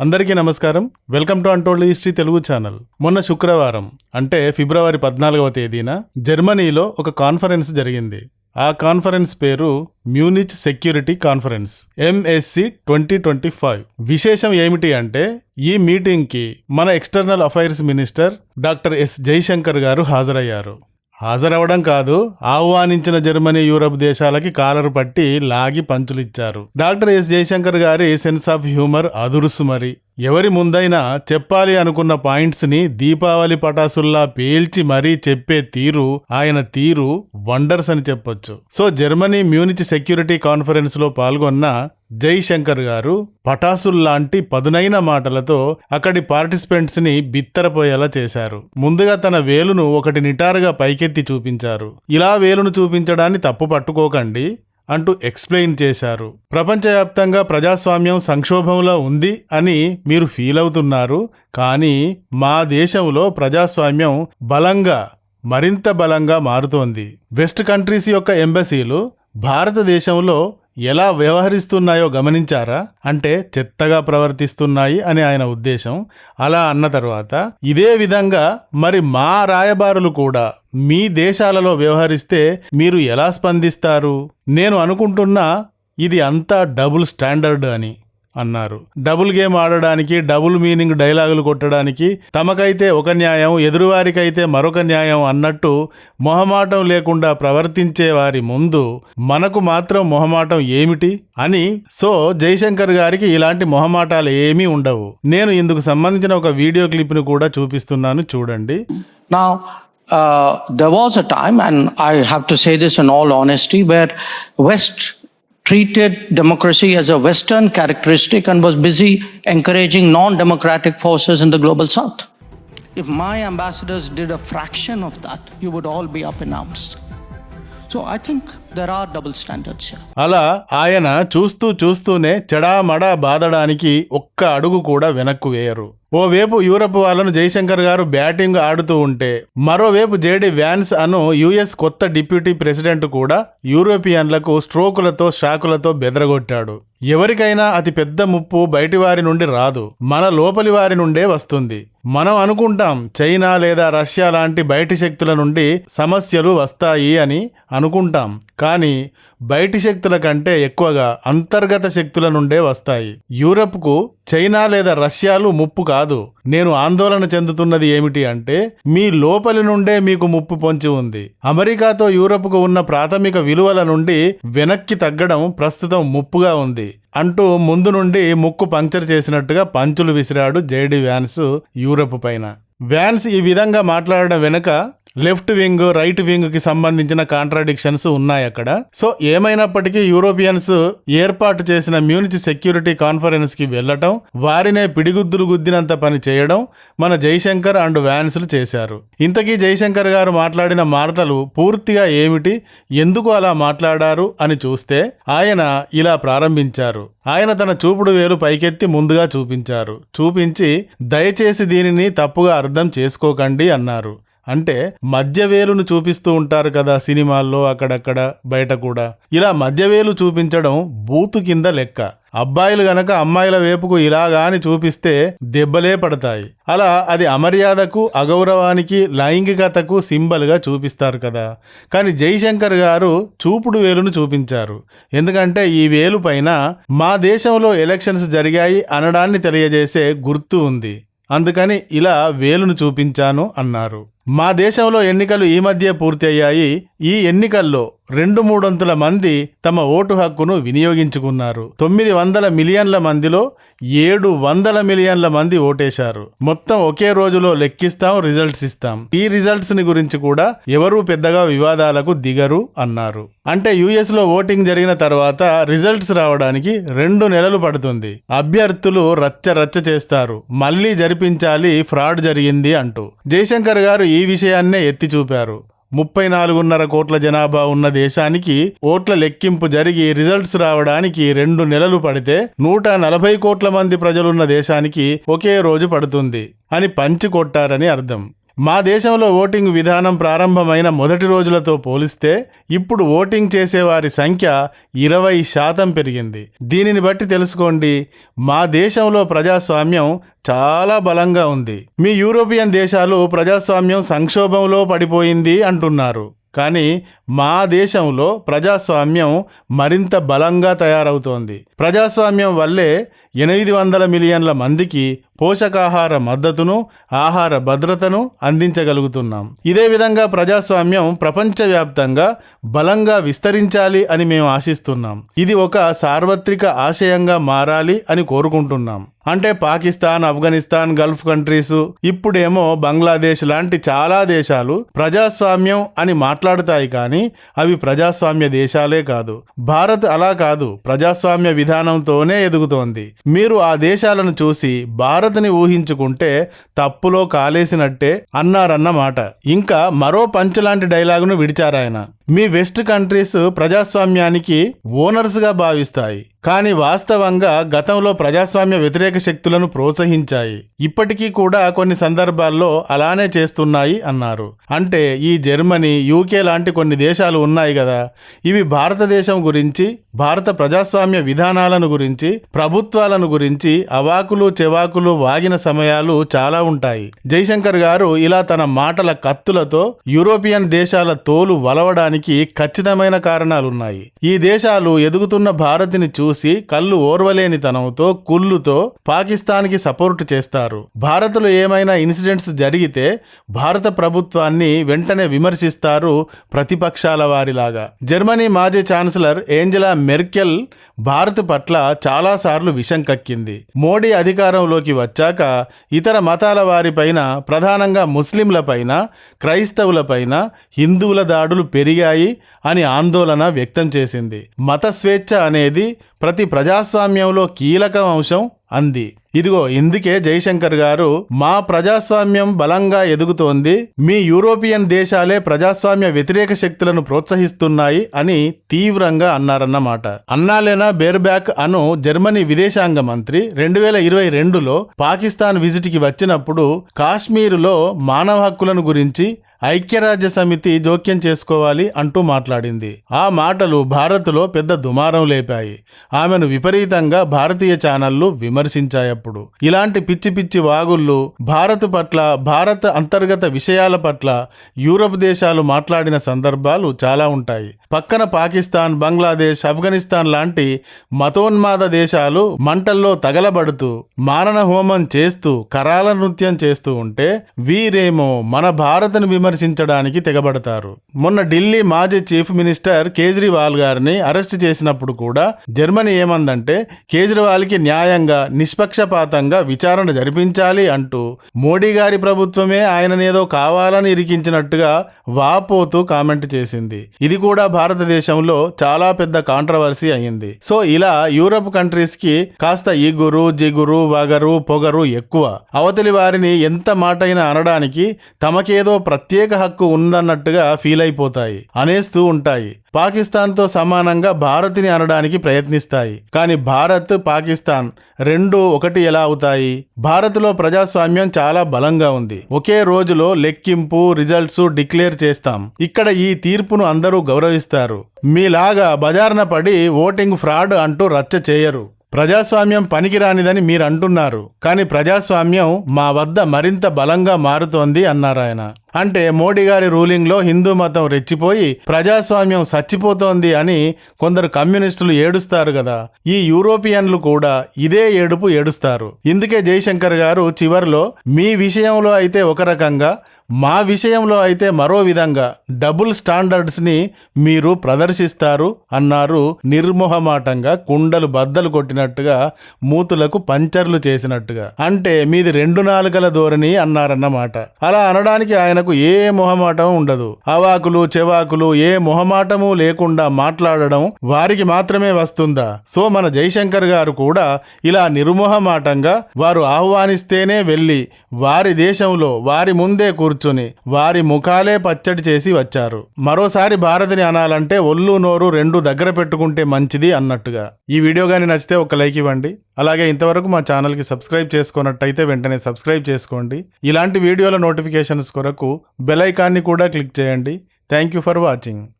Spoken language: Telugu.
అందరికీ నమస్కారం. Welcome to untold history Telugu channel. మొన్న శుక్రవారం అంటే ఫిబ్రవరి పద్నాలుగవ తేదీన జర్మనీలో ఒక కాన్ఫరెన్స్ జరిగింది. ఆ కాన్ఫరెన్స్ పేరు Munich security conference MSC twenty twenty five. విశేషం ఏమిటి అంటే ఈ మీటింగ్కి మన external affairs minister doctor S Jaishankar గారు హాజరయ్యారు. హాజరవడం కాదు ఆహ్వానించిన జర్మనీ యూరప్ దేశాలకి కాలరు పట్టి లాగి పంచులిచ్చారు. Doctor yes. జయశంకర్ గారి సెన్స్ ఆఫ్ హ్యూమర్ అదురుసు మరి. ఎవరి ముందైనా చెప్పాలి అనుకున్న పాయింట్స్ని దీపావళి పటాసుల్లా పేల్చి మరీ చెప్పే తీరు ఆయన తీరు వండర్స్ అని చెప్పొచ్చు. సో జర్మనీ మ్యూనిచ్ సెక్యూరిటీ కాన్ఫరెన్స్లో పాల్గొన్న జైశంకర్ గారు పటాసుల్లాంటి పదునైన మాటలతో అక్కడి పార్టిసిపెంట్స్ని బిత్తరపోయేలా చేశారు. ముందుగా తన వేలును ఒకటి నిటారుగా పైకెత్తి చూపించారు. ఇలా వేలును చూపించడాన్ని తప్పు పట్టుకోకండి అంటూ ఎక్స్ప్లెయిన్ చేశారు. ప్రపంచవ్యాప్తంగా ప్రజాస్వామ్యం సంక్షోభంలో ఉంది అని మీరు ఫీల్ అవుతున్నారు కానీ మా దేశంలో ప్రజాస్వామ్యం బలంగా మరింత బలంగా మారుతోంది. వెస్ట్ కంట్రీస్ యొక్క ఎంబసీలు భారతదేశంలో ఎలా వ్యవహరిస్తున్నాయో గమనించారా? అంటే చెత్తగా ప్రవర్తిస్తున్నాయి అని ఆయన ఉద్దేశం. అలా అన్న తర్వాత ఇదే విధంగా మరి మా రాయబారులు కూడా మీ దేశాలలో వ్యవహరిస్తే మీరు ఎలా స్పందిస్తారు? నేను అనుకుంటున్నా ఇది అంతా డబుల్ స్టాండర్డ్ అని. అన్నారు. డబుల్ గేమ్ ఆడడానికి డబుల్ మీనింగ్ డైలాగులు కొట్టడానికి తమకైతే ఒక న్యాయం ఎదురువారికైతే మరొక న్యాయం అన్నట్టు మొహమాటం లేకుండా ప్రవర్తించే వారి ముందు మనకు మాత్రం మొహమాటం ఏమిటి అని సో జైశంకర్ గారికి ఇలాంటి మొహమాటాలు ఏమీ ఉండవు. నేను ఇందుకు సంబంధించిన ఒక వీడియో క్లిప్ను కూడా చూపిస్తున్నాను చూడండి. నా uh, there was a time, and I have to say this in all honesty, where West treated democracy as a Western characteristic and was busy encouraging non-democratic forces in the global South. If my ambassadors did a fraction of that, you would all be up in arms. So I think there are double standards అలా ఆయన చూస్తూ చూస్తూనే చెడా మడా బాధడానికి ఒక్క అడుగు కూడా వెనక్కు వేయరు ఓవైపు యూరప్ వాళ్ళను జైశంకర్ గారు బ్యాటింగ్ ఆడుతూ ఉంటే మరోవైపు జేడి వ్యాన్స్ అను యుఎస్ కొత్త డిప్యూటీ ప్రెసిడెంట్ కూడా యూరోపియన్లకు స్ట్రోకులతో షాకులతో బెదరగొట్టాడు. ఎవరికైనా అతి పెద్ద ముప్పు బయటి వారి నుండి రాదు మన లోపలి వారి నుండే వస్తుంది. మనం అనుకుంటాం చైనా లేదా రష్యా లాంటి బయటి శక్తుల నుండి సమస్యలు వస్తాయి అని అనుకుంటాం కానీ బయటి శక్తుల కంటే ఎక్కువగా అంతర్గత శక్తుల నుండే వస్తాయి. యూరప్కు చైనా లేదా రష్యాలు ముప్పు కాదు. నేను ఆందోళన చెందుతున్నది ఏమిటి అంటే మీ లోపలి నుండే మీకు ముప్పు పొంచి ఉంది. అమెరికాతో యూరప్కు ఉన్న ప్రాథమిక విలువల నుండి వెనక్కి తగ్గడం ప్రస్తుతం ముప్పుగా ఉంది. అంటూ ముందు నుండి ముక్కు పంక్చర్ చేసినట్టుగా పంచులు విసిరాడు జేడి వ్యాన్స్ యూరప్ పైన. వ్యాన్స్ ఈ విధంగా మాట్లాడడం వెనుక లెఫ్ట్ వింగ్ రైట్ వింగ్కి సంబంధించిన కాంట్రాడిక్షన్స్ ఉన్నాయి అక్కడ. సో ఏమైనప్పటికీ యూరోపియన్స్ ఏర్పాటు చేసిన మ్యూనిచ్ సెక్యూరిటీ కాన్ఫరెన్స్కి వెళ్ళటం వారినే పిడిగుద్దులు గుద్దినంత పని చేయడం మన జైశంకర్ అండ్ వ్యాన్స్లు చేశారు. ఇంతకీ జైశంకర్ గారు మాట్లాడిన మాటలు పూర్తిగా ఏమిటి ఎందుకు అలా మాట్లాడారు అని చూస్తే ఆయన ఇలా ప్రారంభించారు. ఆయన తన చూపుడు వేలు పైకెత్తి ముందుగా చూపించారు. చూపించి దయచేసి దీనిని తప్పుగా అర్థం చేసుకోకండి అన్నారు. అంటే మధ్యవేలును చూపిస్తూ ఉంటారు కదా సినిమాల్లో అక్కడక్కడ బయట కూడా. ఇలా మధ్యవేలు చూపించడం బూతు కింద లెక్క. అబ్బాయిలు గనక అమ్మాయిల వైపుకు ఇలాగాని చూపిస్తే దెబ్బలే పడతాయి. అలా అది అమర్యాదకు అగౌరవానికి లైంగికతకు సింబల్గా చూపిస్తారు కదా. కానీ జైశంకర్ గారు చూపుడు వేలును చూపించారు. ఎందుకంటే ఈ వేలు పైన మా దేశంలో ఎలక్షన్స్ జరిగాయి అనడాన్ని తెలియజేసే గుర్తు ఉంది. అందుకని ఇలా వేలును చూపించాను అన్నారు. మా దేశంలో ఎన్నికలు ఈ మధ్య పూర్తి అయ్యాయి ఈ ఎన్నికల్లో రెండు మూడొంతుల మంది తమ ఓటు హక్కును వినియోగించుకున్నారు. తొమ్మిది వందల మిలియన్ల మందిలో ఏడు వందల మిలియన్ల మంది ఓటేశారు. మొత్తం ఒకే రోజులో లెక్కిస్తాం రిజల్ట్స్ ఇస్తాం. ఈ రిజల్ట్స్ని గురించి కూడా ఎవరూ పెద్దగా వివాదాలకు దిగరు అన్నారు. అంటే యుఎస్లో ఓటింగ్ జరిగిన తర్వాత రిజల్ట్స్ రావడానికి రెండు నెలలు పడుతుంది. అభ్యర్థులు రచ్చ రచ్చ చేస్తారు. మళ్ళీ జరిపించాలి ఫ్రాడ్ జరిగింది అంటూ. జయశంకర్ గారు ఈ ఈ విషయాన్నే ఎత్తి చూపారు. ముప్పై నాలుగున్నర కోట్ల జనాభా ఉన్న దేశానికి ఓట్ల లెక్కింపు జరిగి రిజల్ట్స్ రావడానికి రెండు నెలలు పడితే నూట నలభై కోట్ల మంది ప్రజలున్న దేశానికి ఒకే రోజు పడుతుంది అని పంచి కొట్టారని అర్థం. మా దేశంలో ఓటింగ్ విధానం ప్రారంభమైన మొదటి రోజులతో పోలిస్తే ఇప్పుడు ఓటింగ్ చేసేవారి సంఖ్య ఇరవై శాతం పెరిగింది. దీనిని బట్టి తెలుసుకోండి మా దేశంలో ప్రజాస్వామ్యం చాలా బలంగా ఉంది. మీ యూరోపియన్ దేశాలు ప్రజాస్వామ్యం సంక్షోభంలో పడిపోయింది అంటున్నారు. కానీ మా దేశంలో ప్రజాస్వామ్యం మరింత బలంగా తయారవుతోంది. ప్రజాస్వామ్యం వల్లే ఎనిమిది వందల మిలియన్ల మందికి పోషకాహార మద్దతును ఆహార భద్రతను అందించగలుగుతున్నాం. ఇదే విధంగా ప్రజాస్వామ్యం ప్రపంచవ్యాప్తంగా బలంగా విస్తరించాలి అని మేము ఆశిస్తున్నాం. ఇది ఒక సార్వత్రిక ఆశయంగా మారాలి అని కోరుకుంటున్నాం. అంటే పాకిస్తాన్ ఆఫ్ఘనిస్తాన్ గల్ఫ్ కంట్రీస్ ఇప్పుడేమో బంగ్లాదేశ్ లాంటి చాలా దేశాలు ప్రజాస్వామ్యం అని మాట్లాడుతాయి కానీ అవి ప్రజాస్వామ్య దేశాలే కాదు. భారత్ అలా కాదు. ప్రజాస్వామ్య విధానంతోనే ఎదుగుతోంది. మీరు ఆ దేశాలను చూసి భారత్ని ఊహించుకుంటే తప్పులో కాలేసినట్టే అన్నారన్నమాట. ఇంకా మరో పంచ్ లాంటి డైలాగును విడిచారాయన. మీ వెస్ట్ కంట్రీస్ ప్రజాస్వామ్యానికి ఓనర్స్గా భావిస్తాయి. కానీ వాస్తవంగా గతంలో ప్రజాస్వామ్య వ్యతిరేక శక్తులను ప్రోత్సహించాయి. ఇప్పటికీ కూడా కొన్ని సందర్భాల్లో అలానే చేస్తున్నాయి అన్నారు. అంటే ఈ జర్మనీ యూకే లాంటి కొన్ని దేశాలు ఉన్నాయి కదా ఇవి భారతదేశం గురించి భారత ప్రజాస్వామ్య విధానాలను గురించి ప్రభుత్వాలను గురించి అవాకులు చెవాకులు వాగిన సమయాలు చాలా ఉంటాయి. జైశంకర్ గారు ఇలా తన మాటల కత్తులతో యూరోపియన్ దేశాల తోలు వలవడానికి ఖచ్చితమైన కారణాలున్నాయి. ఈ దేశాలు ఎదుగుతున్న భారత్ని చూసి కళ్ళు ఓర్వలేనితనంతో కుళ్ళుతో పాకిస్తాన్కి సపోర్ట్ చేస్తారు. భారత్లో ఏమైనా ఇన్సిడెంట్స్ జరిగితే భారత ప్రభుత్వాన్ని వెంటనే విమర్శిస్తారు ప్రతిపక్షాల వారిలాగా. జర్మనీ మాజీ ఛాన్సలర్ ఏంజెలా మెర్కెల్ భారత్ పట్ల చాలాసార్లు విషం కక్కింది. మోడీ అధికారంలోకి వచ్చాక ఇతర మతాల వారిపైన ప్రధానంగా ముస్లింలపైన క్రైస్తవులపైన హిందువుల దాడులు పెరిగాయి. అని ఆందోళన వ్యక్తం చేసింది. మత స్వేచ్ఛ అనేది ప్రతి ప్రజాస్వామ్యంలో కీలక అంశం అంది. ఇదిగో ఇందుకే జైశంకర్ గారు మా ప్రజాస్వామ్యం బలంగా ఎదుగుతోంది మీ యూరోపియన్ దేశాలే ప్రజాస్వామ్య వ్యతిరేక శక్తులను ప్రోత్సహిస్తున్నాయి అని తీవ్రంగా అన్నారన్నమాట. అన్నాలేనా బేర్బ్యాక్ అను జర్మనీ విదేశాంగ మంత్రి రెండు వేల ఇరవై రెండులో పాకిస్తాన్ విజిట్కి వచ్చినప్పుడు కాశ్మీరులో మానవ హక్కులను గురించి ఐక్యరాజ్య సమితి జోక్యం చేసుకోవాలి అంటూ మాట్లాడింది. ఆ మాటలు భారత్లో పెద్ద దుమారం లేపాయి. ఆమెను విపరీతంగా భారతీయ ఛానళ్ళు విమర్శించాయప్పుడు. ఇలాంటి పిచ్చి పిచ్చి వాగుళ్ళు భారత్ పట్ల భారత అంతర్గత విషయాల పట్ల యూరప్ దేశాలు మాట్లాడిన సందర్భాలు చాలా ఉంటాయి. పక్కన పాకిస్తాన్ బంగ్లాదేశ్ ఆఫ్ఘనిస్తాన్ లాంటి మతోన్మాద దేశాలు మంటల్లో తగలబడుతూ మారణ హోమం చేస్తూ కరాల నృత్యం చేస్తూ ఉంటే వీరేమో మన భారత్ను విమర్శించడానికి తెగబడతారు. మొన్న ఢిల్లీ మాజీ చీఫ్ మినిస్టర్ కేజ్రీవాల్ గారిని అరెస్ట్ చేసినప్పుడు కూడా జర్మనీ ఏమందంటే కేజ్రీవాల్కి న్యాయంగా నిష్పక్షపాతంగా విచారణ జరిపించాలి అంటూ మోడీ గారి ప్రభుత్వమే ఆయననేదో కావాలని ఇరికించినట్టుగా వాపోతూ కామెంట్ చేసింది. ఇది కూడా భారతదేశంలో చాలా పెద్ద కాంట్రవర్సీ అయింది. సో ఇలా యూరప్ కంట్రీస్కి కాస్త ఈగురు జిగురు వగరు పొగరు ఎక్కువ. అవతలి వారిని ఎంత మాటైనా అనడానికి తమకేదో ప్రత్యేక ప్రత్యేక హక్కు ఉందన్నట్టుగా ఫీల్ అయిపోతాయి అనేస్తూ ఉంటాయి. పాకిస్తాన్తో సమానంగా భారత్ని అనడానికి ప్రయత్నిస్తాయి. కానీ భారత్ పాకిస్తాన్ రెండు ఒకటి ఎలా అవుతాయి? భారత్లో ప్రజాస్వామ్యం చాలా బలంగా ఉంది. ఒకే రోజులో లెక్కింపు రిజల్ట్స్ డిక్లేర్ చేస్తాం. ఇక్కడ ఈ తీర్పును అందరూ గౌరవిస్తారు. మీలాగా బజార్న పడి ఓటింగ్ ఫ్రాడ్ అంటూ రచ్చ చేయరు. ప్రజాస్వామ్యం పనికిరానిదని మీరు అంటున్నారు కానీ ప్రజాస్వామ్యం మా వద్ద మరింత బలంగా మారుతోంది అన్నారు ఆయన అంటే మోడీ గారి రూలింగ్లో హిందూ మతం రెచ్చిపోయి ప్రజాస్వామ్యం చచ్చిపోతోంది అని కొందరు కమ్యూనిస్టులు ఏడుస్తారు కదా. ఈ యూరోపియన్లు కూడా ఇదే ఏడుపు ఏడుస్తారు. ఇందుకే జైశంకర్ గారు చివర్లో మీ విషయంలో అయితే ఒక రకంగా మా విషయంలో అయితే మరో విధంగా డబుల్ స్టాండర్డ్స్ని మీరు ప్రదర్శిస్తారు అన్నారు నిర్మోహమాటంగా కుండలు బద్దలు కొట్టినట్టుగా మూతులకు పంచర్లు చేసినట్టుగా. అంటే మీది రెండు నాలుకల ధోరణి అన్నారన్నమాట. అలా అనడానికి ఆయనకు మనకు ఏ మొహమాటం ఉండదు. అవాకులు చెవాకులు ఏ మొహమాటము లేకుండా మాట్లాడడం వారికి మాత్రమే వస్తుందా? సో మన జైశంకర్ గారు కూడా ఇలా నిర్మోహమాటంగా వారు ఆహ్వానిస్తేనే వెళ్ళి వారి దేశంలో వారి ముందే కూర్చుని వారి ముఖాలే పచ్చడి చేసి వచ్చారు. మరోసారి భారతిని అనాలంటే ఒళ్ళు నోరు రెండు దగ్గర పెట్టుకుంటే మంచిది అన్నట్టుగా. ఈ వీడియో కానీ నచ్చితే ఒక లైక్ ఇవ్వండి. అలాగే ఇంతవరకు మా ఛానల్కి సబ్స్క్రైబ్ చేసుకున్నట్టయితే వెంటనే సబ్స్క్రైబ్ చేసుకోండి. ఇలాంటి వీడియోల నోటిఫికేషన్స్ కొరకు బెల్ ఐకాన్ని కూడా క్లిక్ చేయండి. Thank you for watching.